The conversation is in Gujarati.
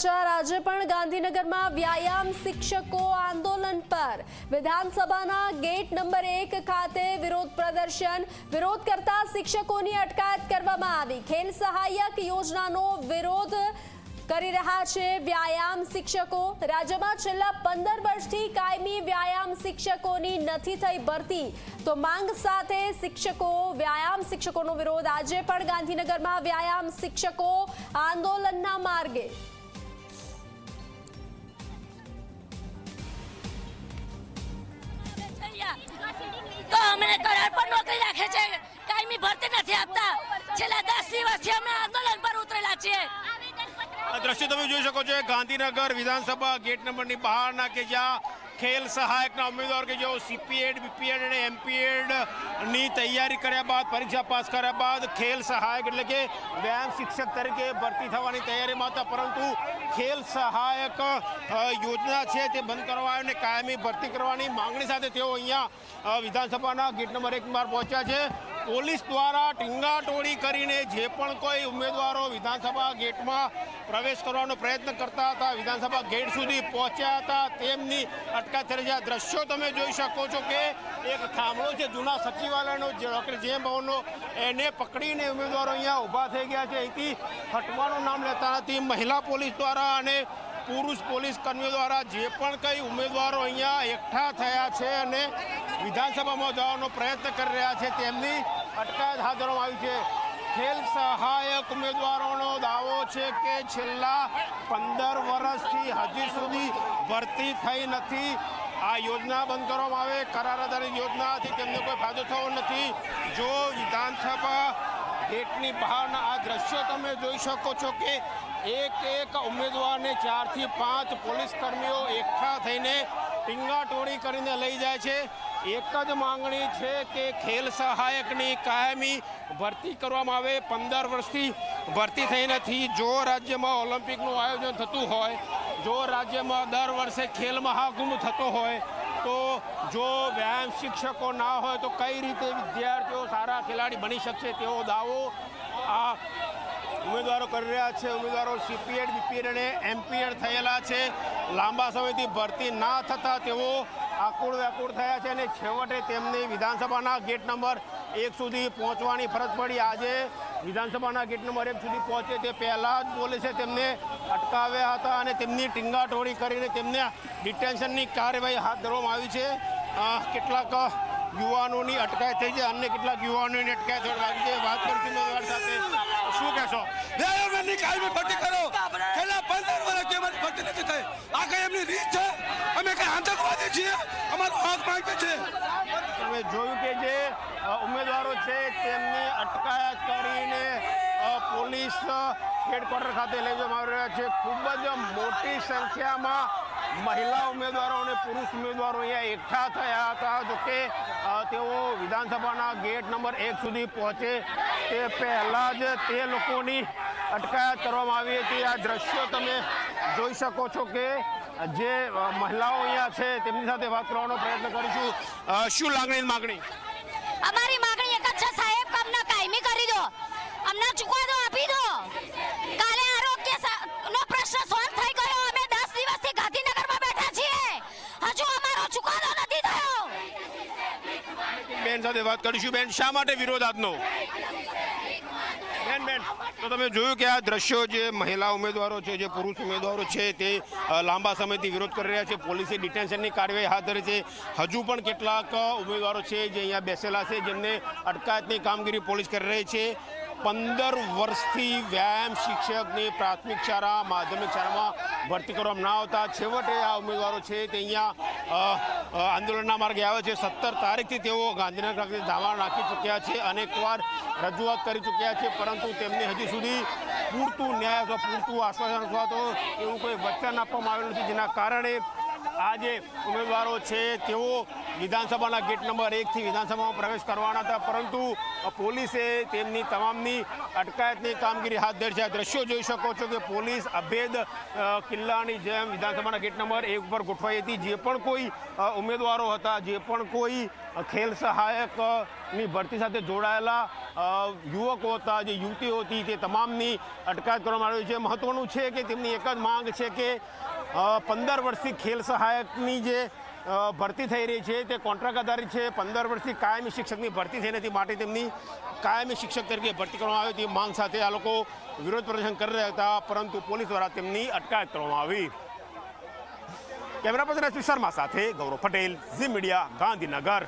સમાચાર. આજે પણ ગાંધીનગરમાં વ્યાયામ શિક્ષકો આંદોલન પર. વિધાનસભાના ગેટ નંબર એક ખાતે વિરોધ પ્રદર્શન. વિરોધ કરતા શિક્ષકોની અટકાયત કરવામાં આવી. ખેલ સહાયક યોજનાનો વિરોધ કરી રહ્યા છે વ્યાયામ શિક્ષકો. રાજ્યમાં છેલ્લા પંદર વર્ષથી કાયમી વ્યાયામ શિક્ષકોની નથી થઈ ભરતી. તો માંગ સાથે શિક્ષકો, વ્યાયામ શિક્ષકોનો વિરોધ. આજે પણ ગાંધીનગરમાં વ્યાયામ શિક્ષકો આંદોલનના માર્ગે. દ્રશ્ય તમે જોઈ શકો છો ગાંધીનગર વિધાનસભા ગેટ નંબરની બહારના કે જ્યાં ખેલ સહાયકના ઉમેદવાર કે જેઓ સીપીએડ બીપીએડ અને એમપીએડની તૈયારી કર્યા બાદ, પરીક્ષા પાસ કર્યા બાદ ખેલ સહાયક એટલે કે વ્યાયામ શિક્ષક તરીકે ભરતી થવાની તૈયારીમાં હતા પરંતુ ખેલ સહાયક યોજના છે તે બંધ કરવા અને કાયમી ભરતી કરવાની માંગણી સાથે તેઓ અહીંયા વિધાનસભાના ગેટ નંબર એક માર પહોંચ્યા છે. પોલીસ દ્વારા ટીંગાટોળી કરીને જે પણ કોઈ ઉમેદવારો વિધાનસભા ગેટમાં પ્રવેશ કરવાનો પ્રયત્ન કરતા હતા, વિધાનસભા ગેટ સુધી પહોંચ્યા હતા, તેમની અટકાયત થયેલા દ્રશ્યો તમે જોઈ શકો છો કે એક થાંભલો છે, જૂના સચિવાલયનો, જે ડૉક્ટર જે ભવનનો, એને પકડીને ઉમેદવારો અહીંયા ઊભા થઈ ગયા છે. અહીંથી હટવાનું નામ લેતા નથી. મહિલા પોલીસ દ્વારા અને પુરુષ પોલીસ કર્મીઓ દ્વારા જે પણ કંઈ ઉમેદવારો અહીંયા એકઠા થયા છે અને વિધાનસભામાં જવાનો પ્રયત્ન કરી રહ્યા છે. તેમની અટકાયત હાથ ધરવામાં આવી છે. ખેલ સહાયક ઉમેદવારોનો દાવો છે કે છેલ્લા પંદર વર્ષથી હજી સુધી ભરતી થઈ નથી. આ યોજના બંધ કરવામાં આવે. કરાર આધારિત યોજનાથી તેમને કોઈ ફાયદો થયો નથી. જો વિધાનસભા ગેટની બહારના આ દ્રશ્યો તમે જોઈ શકો છો કે એક એક ઉમેદવારને ચારથી પાંચ પોલીસ કર્મીઓ એકઠા થઈને ટીંગાટોળી કરીને લઈ જાય છે. એક જ માંગણી છે કે ખેલ સહાયકની કાયમી ભરતી કરવામાં આવે. પંદર વર્ષથી ભરતી થઈ નથી જો રાજ્યમાં ઓલિમ્પિકનું આયોજન થતું હોય, જો રાજ્યમાં દર વર્ષે ખેલ મહાકુંભ થતો હોય તો જો વ્યાયામ શિક્ષકો ના હોય તો કઈ રીતે વિદ્યાર્થીઓ સારા ખેલાડી બની શકશે તેવો દાવો આ ઉમેદવારો કરી રહ્યા છે. ઉમેદવારો સીપીએડ બીપીએડ અને એમપીએડ થયેલા છે. લાંબા સમયથી ભરતી ના થતા તેઓ આકુળ વ્યાકુળ થયા છે અને છેવટે તેમને વિધાનસભાના ગેટ નંબર એક સુધી પહોંચવાની ફરજ પડી. આજે વિધાનસભાના ગેટ નંબર એક સુધી પહોંચે તે પહેલાં જ પોલીસે તેમને અટકાવ્યા હતા અને તેમની ટીંગાટોળી કરીને તેમને ડિટેન્શનની કાર્યવાહી હાથ ધરવામાં આવી છે. કેટલાક યુવાનોની અટકાયત થઈ છે, અન્ય કેટલાક યુવાનોની અટકાયત થવાની છે. વાત ઉમેદવાર સાથે. શું કહેશો? કરો. પંદર વર્ષ કઈ એમની રીત છે. આતંકવાદી છીએ, અમારો હક માંગે છે તમે જોયું કે જે ઉમેદવારો છે તેમને અટકાયત કરીને પોલીસ હેડક્વાર્ટર ખાતે લઈ જવામાં આવી રહ્યા છે. ખૂબ જ મોટી સંખ્યામાં મહિલા ઉમેદવારો અને પુરુષ ઉમેદવારો અહીંયા એકઠા થયા હતા. જોકે કે તેઓ વિધાનસભાના ગેટ નંબર એક સુધી પહોંચે. તે પહેલાં જ તે લોકોની અટકાયત કરવામાં આવી હતી. આ દ્રશ્યો તમે જોઈ શકો છો કે જે મહિલાઓ અહીંયા છે તેમની સાથે વાત કરવાનો પ્રયત્ન કરીશું. શું લાગણી માગણી? અમારી માંગણી એક જ છે સાહેબ અમને કાયમી કરી દો. અમને ચુકાદો આપી દો. કાલે આરોગ્ય નો પ્રશ્ન સોલ્વ થઈ ગયો અમે 10 દિવસથી ગાંધીનગરમાં બેઠા છીએ. હજુ અમારો ચુકાદો નથી થયો. બેન સાથે વાત કરીશું. બેન શા માટે વિરોધ આજનો બેન તો તમે જોયું કે આ દ્રશ્યો જે મહિલા ઉમેદવારો છે, જે પુરુષ ઉમેદવારો છે, તે લાંબા સમયથી વિરોધ કરી રહ્યા છે. પોલીસે ડિટેન્શનની કાર્યવાહી હાથ ધરી છે. હજુ પણ કેટલાક ઉમેદવારો છે જે અહીંયા બેસેલા છે, જેમને અટકાયતની કામગીરી પોલીસ કરી રહી છે. પંદર વર્ષથી વ્યાયામ શિક્ષકની પ્રાથમિક શાળા, માધ્યમિક શાળામાં ભરતી કરવામાં ના આવતા. છેવટે આ ઉમેદવારો છે તે અહીંયા આંદોલનના માર્ગે આવે છે. સત્તર તારીખથી તેઓ ગાંધીનગર ખાતે ધાવા નાખી ચૂક્યા છે. અનેકવાર રજૂઆત કરી ચૂક્યા છે, પરંતુ તેમને હજી સુધી પૂરતું ન્યાય અથવા પૂરતું આશ્વાસન અથવા તો એવું કોઈ વચન આપવામાં આવેલું નથી, જેના કારણે આ જે ઉમેદવારો છે, તેઓ વિધાનસભાના ગેટ નંબર એકથી વિધાનસભામાં પ્રવેશ કરવાના હતા, પરંતુ પોલીસે તેમની તમામની અટકાયતની કામગીરી હાથ ધરી છે. દ્રશ્યો જોઈ શકો છો કે પોલીસ અભેદ કિલ્લાની જેમ વિધાનસભાના ગેટ નંબર એક ઉપર ગોઠવાઈ હતી. જે પણ કોઈ ઉમેદવારો હતા, જે પણ કોઈ ખેલ સહાયકની ભરતી સાથે જોડાયેલા યુવકો હતા, જે યુવતીઓ હતી, તે તમામની અટકાયત કરવામાં આવી છે. મહત્વનું છે કે તેમની એક જ માંગ છે કે પંદર વર્ષથી ખેલ સહાયકની જે ભરતી થઈ રહી છે, તે કોન્ટ્રાક્ટ આધારિત છે. પંદર વર્ષથી કાયમી શિક્ષકની ભરતી થઈ નથી, માટે તેમની કાયમી શિક્ષક તરીકે ભરતી કરવામાં આવી હતી. માંગ સાથે આ લોકો વિરોધ પ્રદર્શન કરી રહ્યા હતા, પરંતુ પોલીસ દ્વારા તેમની અટકાયત કરવામાં આવી. કેમેરા પર્સન એસપી શર્મા સાથે ગૌરવ પટેલ, ઝી મીડિયા, ગાંધીનગર.